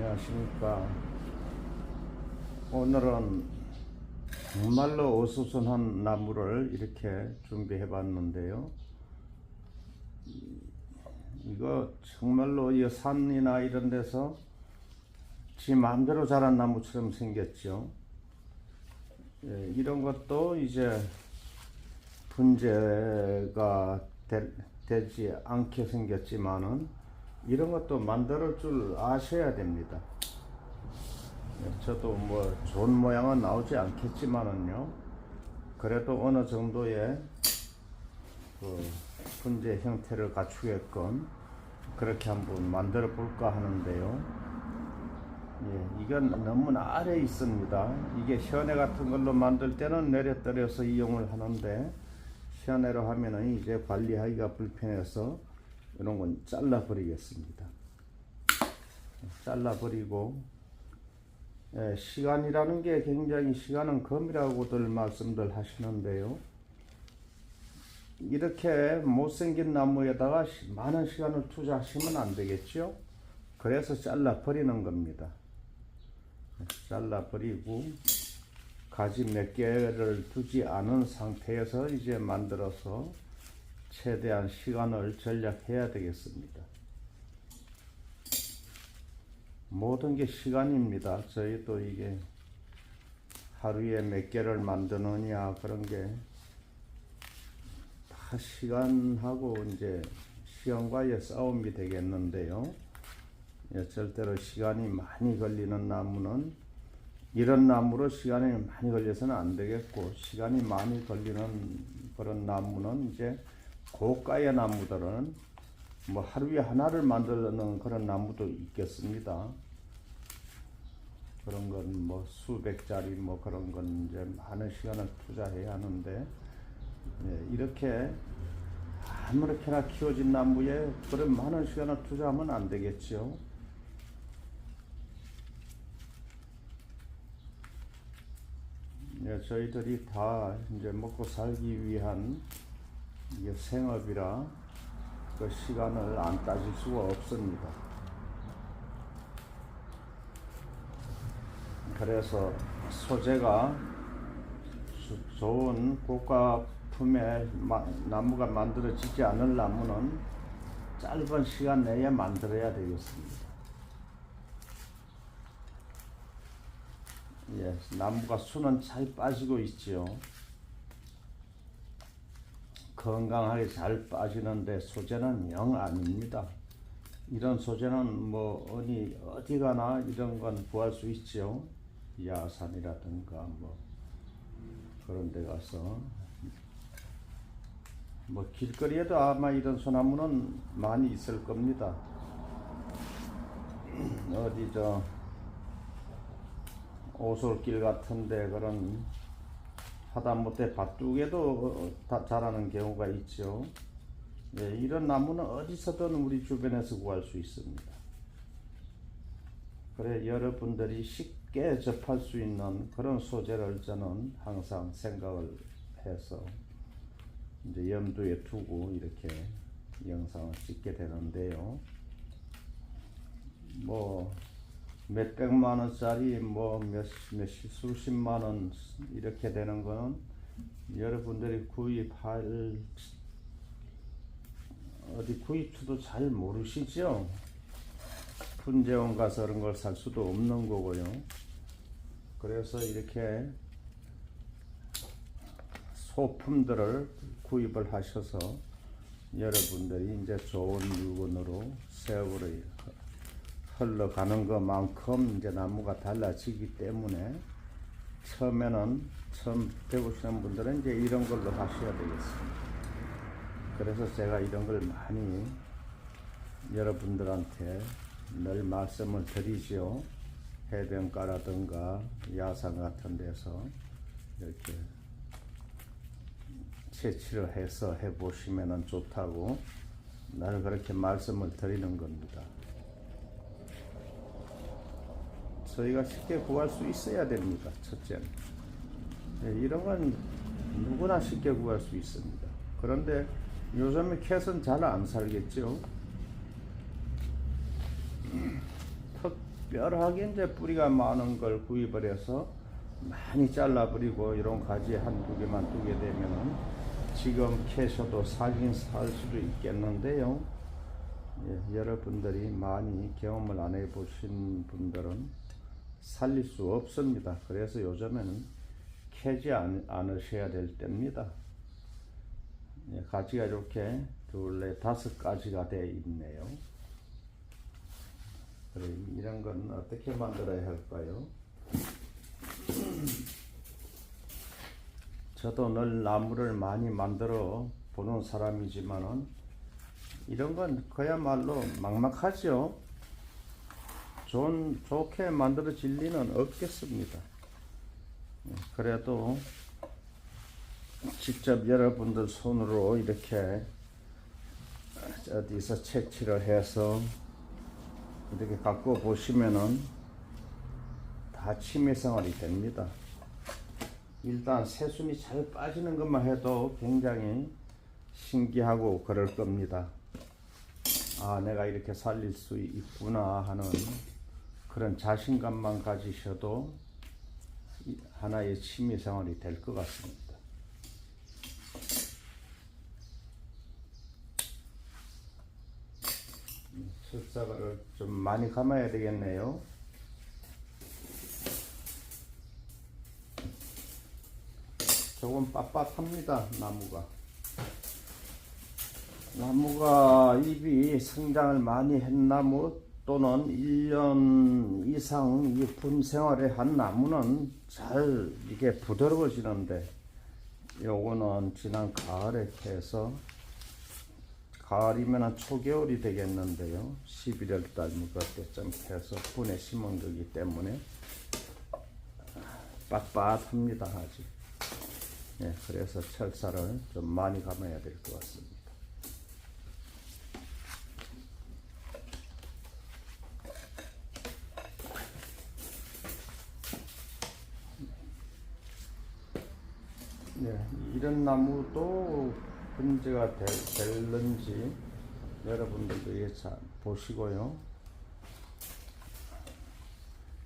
안녕하십니까. 오늘은 정말로 어수선한 나무를 이렇게 준비해 봤는데요. 이거 정말로 이 산이나 이런 데서 지 마음대로 자란 나무처럼 생겼죠. 예, 이런 것도 이제 분재가 되, 되지 않게 생겼지만은 이런 것도 만들 줄 아셔야 됩니다. 예, 저도 뭐 좋은 모양은 나오지 않겠지만은요. 그래도 어느 정도의 그 분재 형태를 갖추게끔 그렇게 한번 만들어 볼까 하는데요. 예, 이건 너무 아래에 있습니다. 이게 현애 같은 걸로 만들 때는 내려떨어서 이용을 하는데 현애로 하면은 이제 관리하기가 불편해서 이런 건 잘라 버리겠습니다. 잘라 버리고 예, 시간이라는 게 굉장히 시간은 금이라고들 말씀들 하시는데요. 이렇게 못생긴 나무에다가 시- 많은 시간을 투자하시면 안 되겠죠. 그래서 잘라 버리는 겁니다. 잘라 버리고 가지 몇 개를 두지 않은 상태에서 이제 만들어서 최대한 시간을 절약해야 되겠습니다. 모든 게 시간입니다. 저희도 이게 하루에 몇 개를 만드느냐 그런 게 다 시간하고 이제 시간과의 싸움이 되겠는데요. 예, 절대로 시간이 많이 걸리는 나무는 이런 나무로 시간이 많이 걸려서는 안 되겠고 시간이 많이 걸리는 그런 나무는 이제 고가의 나무들은 뭐 하루에 하나를 만드는 그런 나무도 있겠습니다. 그런 건 뭐 수백짜리 뭐 그런 건 이제 많은 시간을 투자해야 하는데 예, 이렇게 아무렇게나 키워진 나무에 그런 많은 시간을 투자하면 안 되겠죠. 예, 저희들이 다 이제 먹고 살기 위한 이게 생업이라 그 시간을 안 따질 수가 없습니다. 그래서 소재가 수- 좋은 고가품의 마- 나무가 만들어지지 않을 나무는 짧은 시간 내에 만들어야 되겠습니다. 예, 나무가 수는 잘 빠지고 있지요. 건강하게 잘 빠지는데 소재는 영 아닙니다. 이런 소재는 뭐 어디 어디 가나 이런 건 구할 수 있죠. 야산이라든가 뭐 그런 데 가서 뭐 길거리에도 아마 이런 소나무는 많이 있을 겁니다. 어디 저 오솔길 같은데 그런 하다못해 밭둑에도 다 자라는 경우가 있죠. 예, 이런 나무는 어디서든 우리 주변에서 구할 수 있습니다. 그래 여러분들이 쉽게 접할 수 있는 그런 소재를 저는 항상 생각을 해서 이제 염두에 두고 이렇게 영상을 찍게 되는데요. 뭐 몇백만 원짜리 뭐몇 몇십 수십만 원 이렇게 되는 거는 여러분들이 구입할 어디 구입처도 잘 모르시죠? 분재원 가서 그런 걸 살 수도 없는 거고요. 그래서 이렇게 소품들을 구입을 하셔서 여러분들이 이제 좋은 물건으로 세월을 흘러가는 것만큼 이제 나무가 달라지기 때문에 처음에는 처음 배우시는 분들은 이제 이런 걸로 하셔야 되겠습니다. 그래서 제가 이런 걸 많이 여러분들한테 늘 말씀을 드리죠. 해변가라든가 야산 같은 데서 이렇게 채취를 해서 해보시면 좋다고 늘 그렇게 말씀을 드리는 겁니다. 저희가 쉽게 구할 수 있어야 됩니다. 첫째는. 예, 이런 건 누구나 쉽게 구할 수 있습니다. 그런데 요즘에 캣은 잘 안 살겠죠. 턱 특별하게 이제 뿌리가 많은 걸 구입을 해서 많이 잘라버리고 이런 가지 한 두 개만 두게 되면은 지금 캐셔도 살긴 살 수도 있겠는데요. 예, 여러분들이 많이 경험을 안 해보신 분들은 살릴 수 없습니다. 그래서 요즘에는 캐지 않, 않으셔야 될 때입니다. 예, 가지가 이렇게 둘레 다섯 가지가 되어 있네요. 그래, 이런 건 어떻게 만들어야 할까요? 저도 늘 나무를 많이 만들어 보는 사람이지만은 이런 건 그야말로 막막하죠. 좋은, 좋게 만들어질 리는 없겠습니다. 예, 그래도 직접 여러분들 손으로 이렇게 어디서 채취를 해서 이렇게 갖고 보시면은 다 취미 생활이 됩니다. 일단 새순이 잘 빠지는 것만 해도 굉장히 신기하고 그럴 겁니다. 아, 내가 이렇게 살릴 수 있구나 하는 그런 자신감만 가지셔도 이- 하나의 취미 생활이 될 것 같습니다. 철사과를 좀 많이 감아야 되겠네요. 조금 빳빳합니다, 나무가. 나무가 잎이 성장을 많이 한 나무 또는 1년 이상 이 분생활을 한 나무는 잘 이게 부드러워지는데 요거는 지난 가을에 캐서 가을이면 초겨울이 되겠는데요. 11월 달 그때쯤 캐서 분에 심은 거기 때문에 빳빳합니다 아직. 예, 그래서 철사를 좀 많이 감아야 될 것 같습니다. 네, 이런 나무도 문제가 될, 될는지 여러분들도 예차 보시고요.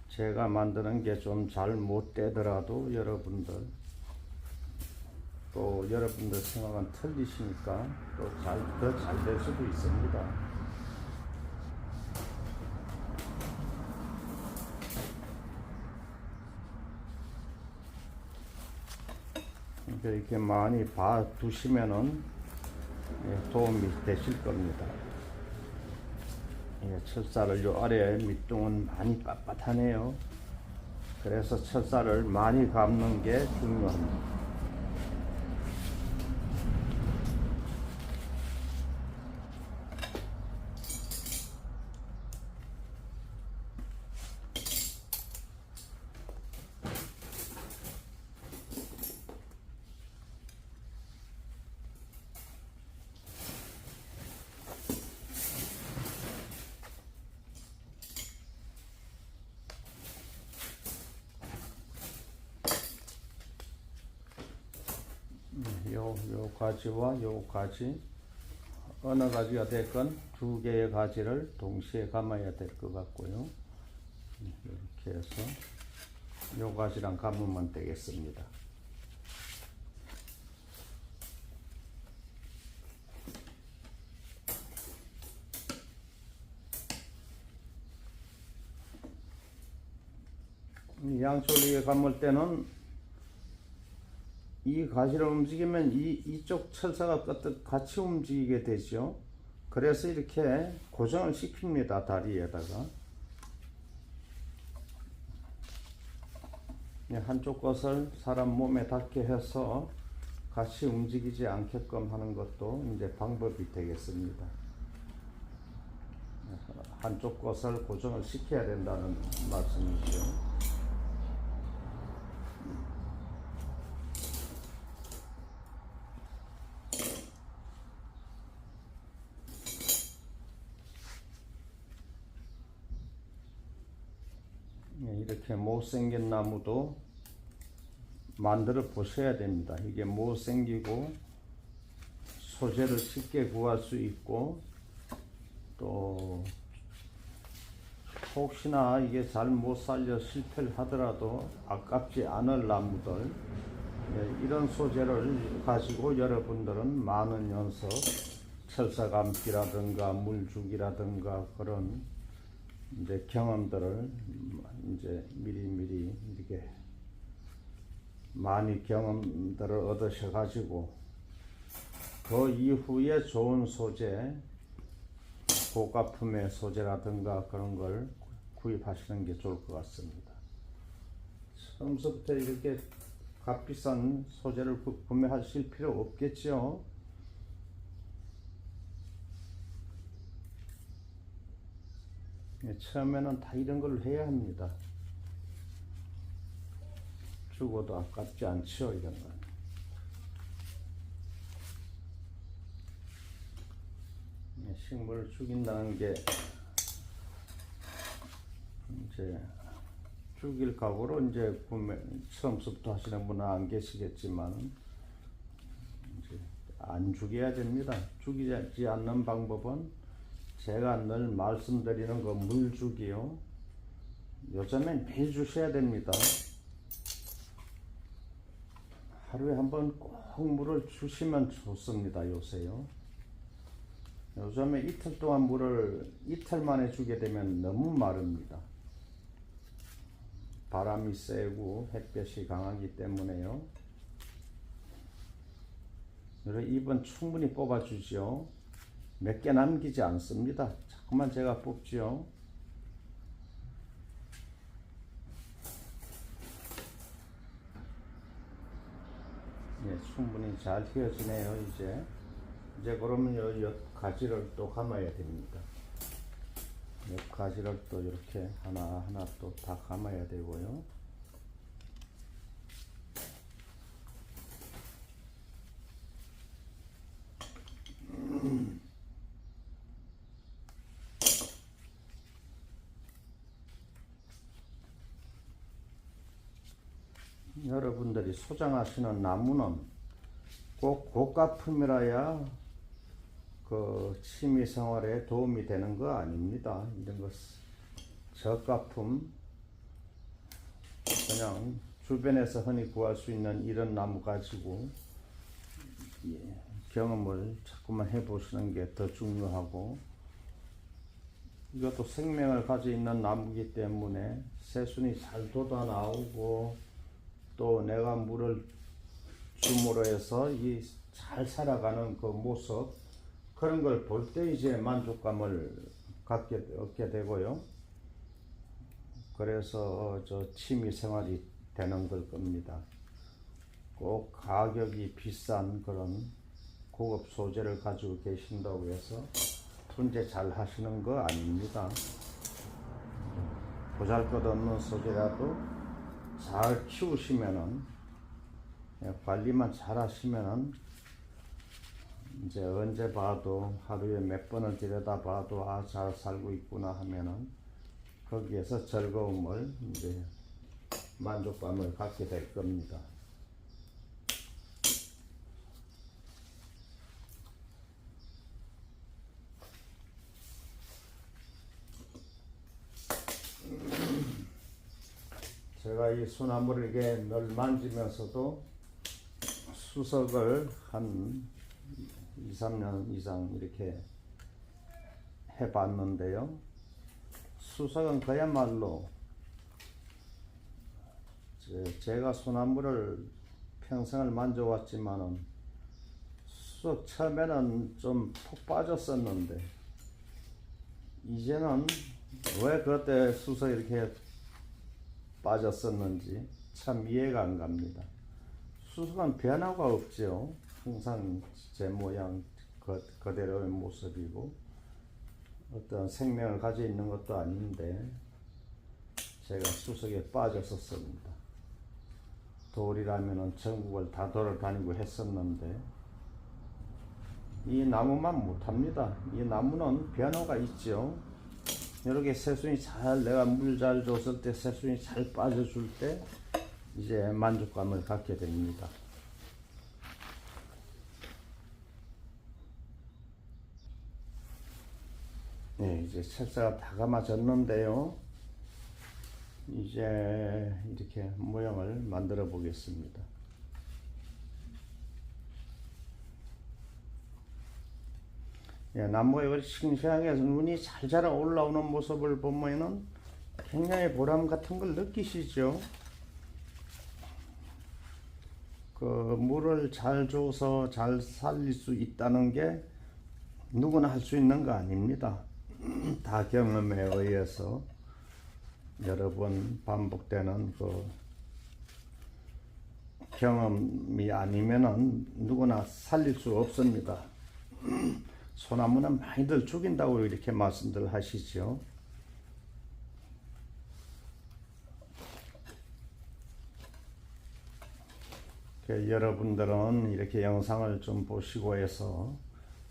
제가 만드는 게 좀 잘 못 되더라도 여러분들 또 여러분들 생각은 틀리시니까 또 잘 더 잘 될 수도 있습니다. 그러니까 이렇게 많이 봐 두시면은 예, 도움이 되실 겁니다. 예, 철사를 요 아래 밑둥은 많이 빳빳하네요. 그래서 철사를 많이 감는 게 중요합니다. 요, 요 가지와 요 가지 어느 가지가 됐건 두 개의 가지를 동시에 감아야 될 것 같고요. 이렇게 해서 요 가지랑 감으면 되겠습니다. 이 양초리에 감을 때는 이 가시를 움직이면 이 이쪽 철사가 끝 같이 움직이게 되죠. 그래서 이렇게 고정을 시킵니다 다리에다가 네, 한쪽 것을 사람 몸에 닿게 해서 같이 움직이지 않게끔 하는 것도 이제 방법이 되겠습니다. 한쪽 것을 고정을 시켜야 된다는 말씀이죠. 예, 이렇게 못생긴 나무도 만들어 보셔야 됩니다. 이게 못생기고 소재를 쉽게 구할 수 있고 또 혹시나 이게 잘 못 살려 실패를 하더라도 아깝지 않을 나무들 예, 이런 소재를 가지고 여러분들은 많은 연석 철사감기라든가 물주기라든가 그런 이제 경험들을 이제 미리미리 이렇게 많이 경험들을 얻으셔 가지고 그 이후에 좋은 소재 고가품의 소재라든가 그런 걸 구입하시는 게 좋을 것 같습니다. 처음부터 이렇게 값비싼 소재를 구- 구매하실 필요 없겠죠. 예, 처음에는 다 이런 걸 해야 합니다. 죽어도 아깝지 않죠, 이런 건. 예, 식물을 죽인다는 게 이제 죽일 각오로 이제 구매 처음부터 하시는 분은 안 계시겠지만 이제 안 죽여야 됩니다. 죽이지 않는 방법은 제가 늘 말씀드리는 거 물주기요. 요즘엔 매일 주셔야 됩니다. 하루에 한 번 꼭 물을 주시면 좋습니다. 요새요. 요즘에 이틀 동안 물을 이틀 만에 주게 되면 너무 마릅니다. 바람이 세고 햇볕이 강하기 때문에요. 잎은 충분히 뽑아주죠. 몇 개 남기지 않습니다. 자꾸만 제가 뽑지요. 예, 충분히 잘 휘어지네요, 이제. 이제 그러면 요, 요 가지를 또 감아야 됩니다. 옆 가지를 또 이렇게 하나하나 또 다 감아야 되고요. 여러분들이 소장하시는 나무는 꼭 고가 품이라야 그 취미 생활에 도움이 되는 거 아닙니다. 이런 거 저가 품 그냥 주변에서 흔히 구할 수 있는 이런 나무 가지고 예, 경험을 자꾸만 해보시는 게 더 중요하고 이것도 생명을 가지고 있는 나무기 때문에 새순이 잘 돋아 나오고 또 내가 물을 줌으로 해서 이 잘 살아가는 그 모습 그런 걸 볼 때 이제 만족감을 갖게 얻게 되고요. 그래서 저 취미 생활이 되는 걸 겁니다. 꼭 가격이 비싼 그런 고급 소재를 가지고 계신다고 해서 분재 잘 하시는 거 아닙니다. 보잘것없는 소재라도 잘 키우시면은 예, 관리만 잘 하시면은 이제 언제 봐도 하루에 몇 번을 들여다 봐도 아 잘 살고 있구나 하면은 거기에서 즐거움을 이제 만족감을 갖게 될 겁니다. 제가 이 소나무를 이게 늘 만지면서도 수석을 한 2, 3년 이상 이렇게 해봤는데요. 수석은 그야말로 제- 제가 소나무를 평생을 만져왔지만은 수석 처음에는 좀 푹 빠졌었는데 이제는 왜 그때 수석 이렇게 빠졌었는지 참 이해가 안 갑니다. 수석은 변화가 없죠. 항상 제 모양 그, 그대로의 모습이고 어떤 생명을 가지고 있는 것도 아닌데 제가 수석에 빠졌었습니다. 돌이라면은 전국을 다 돌아다니고 했었는데 이 나무만 못합니다. 이 나무는 변화가 있죠. 이렇게 새순이 잘 내가 물 잘 줬을 때 새순이 잘 빠져줄 때 이제 만족감을 갖게 됩니다. 네, 이제 철사가 다 감아졌는데요. 이제 이렇게 모양을 만들어 보겠습니다. 예, 이걸 싱싱하게 눈이 잘 자라 올라오는 모습을 보면은 굉장히 보람 같은 걸 느끼시죠? 그 물을 잘 줘서 잘 살릴 수 있다는 게 누구나 할 수 있는 거 아닙니다. 다 경험에 의해서 여러 번 반복되는 그 경험이 아니면은 누구나 살릴 수 없습니다. 소나무는 많이들 죽인다고 이렇게 말씀들 하시죠. 그 여러분들은 이렇게 영상을 좀 보시고 해서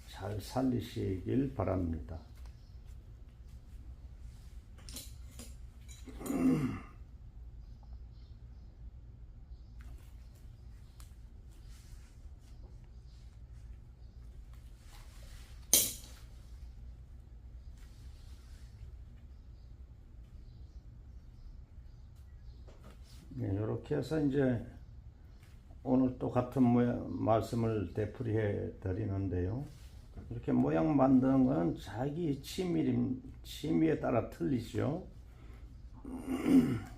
잘 살리시길 바랍니다. 네, 이렇게 해서 이제 오늘 또 같은 모양, 말씀을 되풀이해 드리는데요. 이렇게 모양 만드는 거는 자기 취미, 취미에 따라 틀리죠.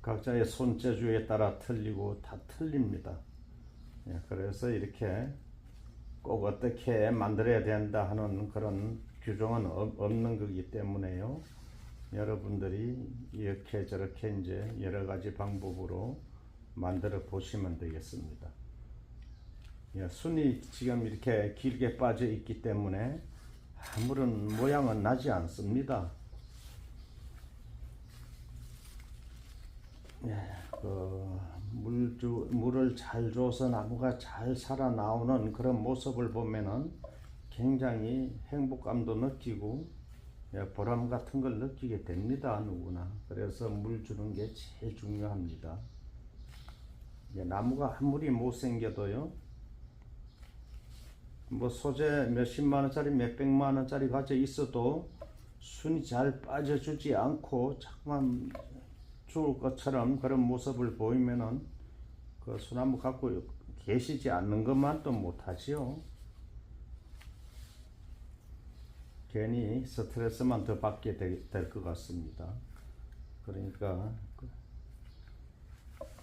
각자의 손재주에 따라 틀리고 다 틀립니다. 예, 그래서 이렇게 꼭 어떻게 만들어야 된다 하는 그런 규정은 없- 없는 거기 때문에요. 여러분들이 이렇게 저렇게 이제 여러 가지 방법으로 만들어 보시면 되겠습니다. 예, 순이 지금 이렇게 길게 빠져 있기 때문에 아무런 모양은 나지 않습니다. 예, 그 물주, 물을 잘 줘서 나무가 잘 살아나오는 그런 모습을 보면은 굉장히 행복감도 느끼고 예, 보람 같은 걸 느끼게 됩니다 누구나 그래서 물 주는 게 제일 중요합니다 예, 나무가 아무리 못생겨도요 뭐 소재 몇십만 원짜리 몇백만 원짜리 가져 있어도 순이 잘 빠져주지 않고 자꾸만 죽을 것처럼 그런 모습을 보이면은 그 소나무 갖고 계시지 않는 것만 또 못하지요. 괜히 스트레스만 더 받게 될 것 같습니다. 그러니까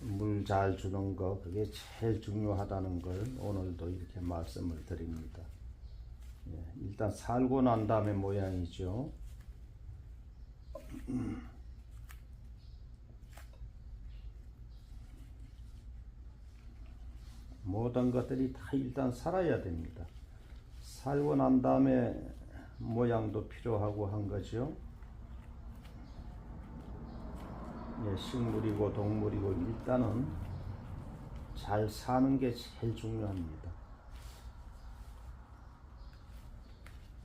물 잘 주는 거 그게 제일 중요하다는 걸 오늘도 이렇게 말씀을 드립니다. 예, 일단 살고 난 다음에 모양이죠. 모든 것들이 다 일단 살아야 됩니다. 살고 난 다음에 모양도 필요하고 한 거죠. 예, 식물이고 동물이고 일단은 잘 사는 게 제일 중요합니다.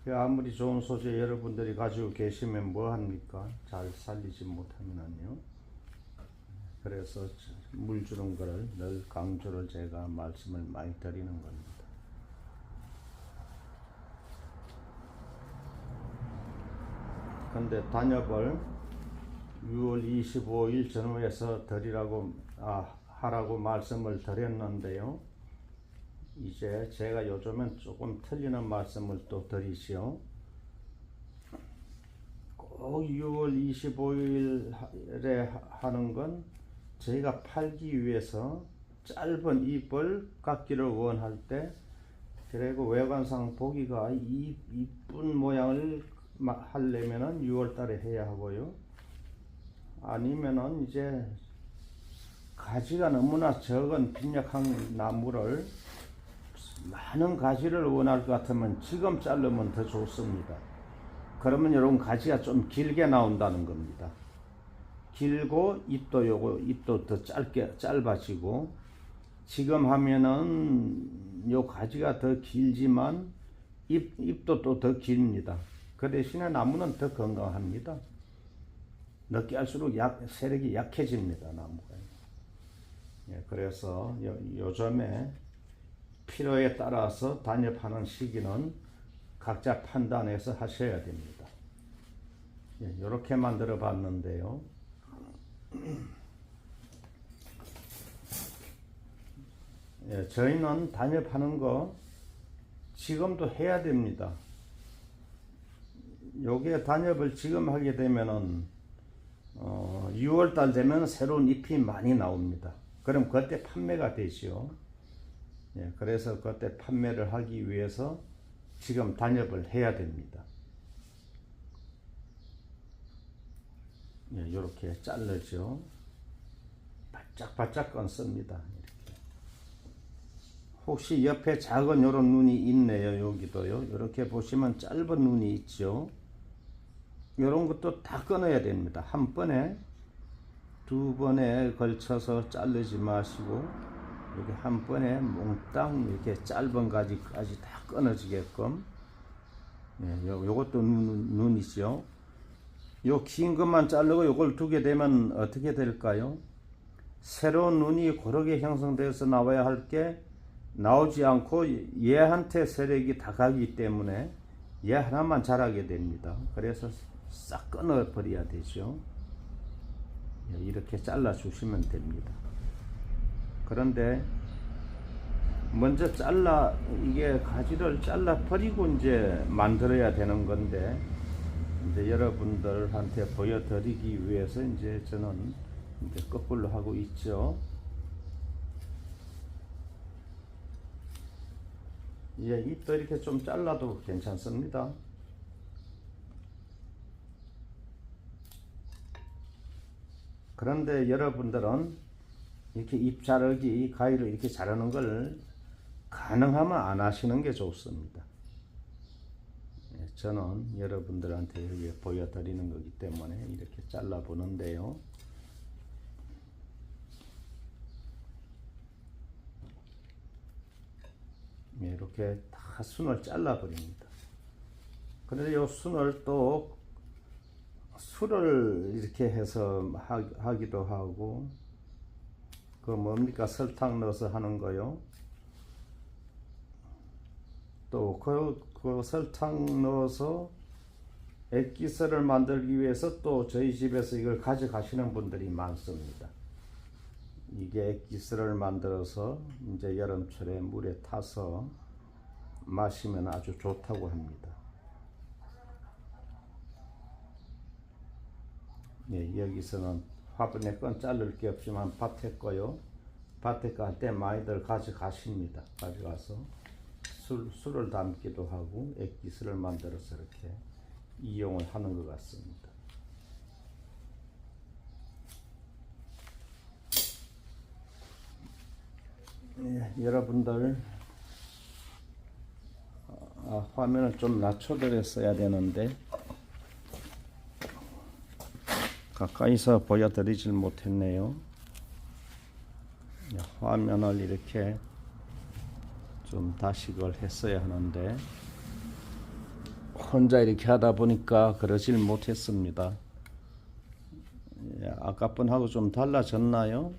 그 아무리 좋은 소재 여러분들이 가지고 계시면 뭐 합니까? 잘 살리지 못하면요. 그래서 물 주는 거를 늘 강조를 제가 말씀을 많이 드리는 겁니다. 근데 단엽을 6월 25일 전후에서 드리라고 아, 하라고 말씀을 드렸는데요. 이제 제가 요즘엔 조금 틀리는 말씀을 또 드리시오. 꼭 6월 25일에 하는 건 저희가 팔기 위해서 짧은 잎을 갖기를 원할 때 그리고 외관상 보기가 이, 이쁜 모양을 마- 하려면은 6월 달에 해야 하고요. 아니면은 이제 가지가 너무나 적은 빈약한 나무를 많은 가지를 원할 것 같으면 지금 자르면 더 좋습니다. 그러면 여러분 가지가 좀 길게 나온다는 겁니다. 길고 잎도 요거 잎도 더 짧게 짧아지고 지금 하면은 요 가지가 더 길지만 잎 잎도 또 더 깁니다. 그 대신에 나무는 더 건강합니다. 늦게 할수록 약 세력이 약해집니다 나무가. 예, 그래서 요, 요즘에 필요에 따라서 단엽하는 시기는 각자 판단해서 하셔야 됩니다. 이렇게 만들어 봤는데요. 예, 저희는 단협하는 거 지금도 해야 됩니다. 요게 단협을 지금 하게 되면은 어, 6월 달 되면 새로운 잎이 많이 나옵니다. 그럼 그때 판매가 되죠. 예, 그래서 그때 판매를 하기 위해서 지금 단협을 해야 됩니다. 예, 이렇게 자르죠. 바짝바짝 건습니다. 이렇게. 혹시 옆에 작은 요런 눈이 있네요. 여기도요. 이렇게 보시면 짧은 눈이 있죠. 요런 것도 다 끊어야 됩니다. 한 번에 두 번에 걸쳐서 자르지 마시고 이렇게 한 번에 몽땅 이렇게 짧은 가지까지 다 끊어지게끔 예, 요, 요것도 눈, 눈이죠. 요 긴 것만 자르고 요걸 두게 되면 어떻게 될까요? 새로운 눈이 고르게 형성되어서 나와야 할 게 나오지 않고 얘한테 세력이 다 가기 때문에 얘 하나만 자라게 됩니다. 그래서 싹 끊어 버려야 되죠. 예, 이렇게 잘라 주시면 됩니다. 그런데 먼저 잘라 이게 가지를 잘라 버리고 이제 만들어야 되는 건데 이제 여러분들한테 보여드리기 위해서 이제 저는 이제 거꾸로 하고 있죠. 예, 잎도 이렇게 좀 잘라도 괜찮습니다. 그런데 여러분들은 이렇게 잎 자르기, 가위로 이렇게 자르는 걸 가능하면 안 하시는 게 좋습니다. 예, 저는 여러분들한테 여기 보여드리는 거기 때문에 이렇게 잘라 보는데요. 예, 이렇게 다 순을 잘라 버립니다. 그런데 이 순을 또 술을 이렇게 해서 하, 기도 하고 그 뭡니까 설탕 넣어서 하는 거요. 또그 그 설탕 넣어서 액기스를 만들기 위해서 또 저희 집에서 이걸 가져가시는 분들이 많습니다. 이게 액기스를 만들어서 이제 여름철에 물에 타서 마시면 아주 좋다고 합니다. 예, 여기서는 화분에 건 자를 게 없지만 밭에 거요. 밭에 갈때 많이들 가져가십니다. 가져가서 술, 술을 담기도 하고 액기스를 만들어서 이렇게 이용을 하는 것 같습니다. 예, 여러분들 아, 화면을 좀 낮춰드렸어야 되는데 가까이서 보여드리질 못했네요. 화면을 이렇게 좀 다식을 했어야 하는데 혼자 이렇게 하다 보니까 그러질 못했습니다. 예, 아까 분하고 좀 달라졌나요?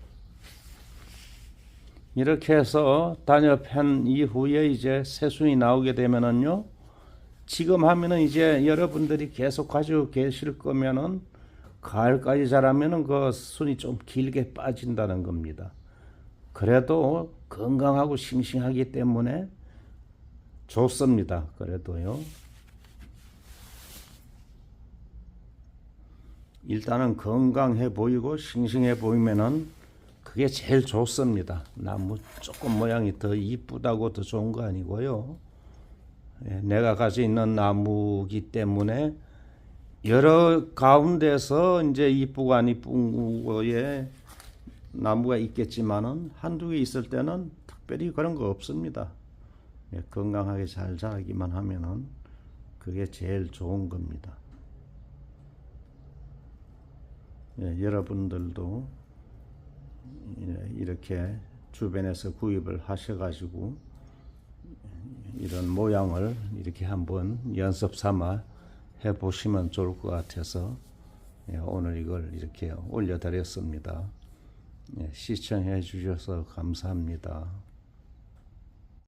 이렇게 해서 단협한 이후에 이제 새순이 나오게 되면은요, 지금 하면은 이제 여러분들이 계속 가지고 계실 거면은 가을까지 자라면은 그 순이 좀 길게 빠진다는 겁니다. 그래도 건강하고 싱싱하기 때문에 좋습니다. 그래도요. 일단은 건강해 보이고 싱싱해 보이면은 그게 제일 좋습니다. 나무 조금 모양이 더 이쁘다고 더 좋은 거 아니고요. 예, 내가 가지고 있는 나무기 때문에 여러 가운데서 이제 이쁘고 안 이쁜 거에 나무가 있겠지만은 한두 개 있을 때는 특별히 그런 거 없습니다. 예, 건강하게 잘 자라기만 하면은 그게 제일 좋은 겁니다. 예, 여러분들도 예, 이렇게 주변에서 구입을 하셔가지고 이런 모양을 이렇게 한번 연습 삼아 해 보시면 좋을 것 같아서 예, 오늘 이걸 이렇게 올려드렸습니다. 예, 시청해 주셔서 감사합니다.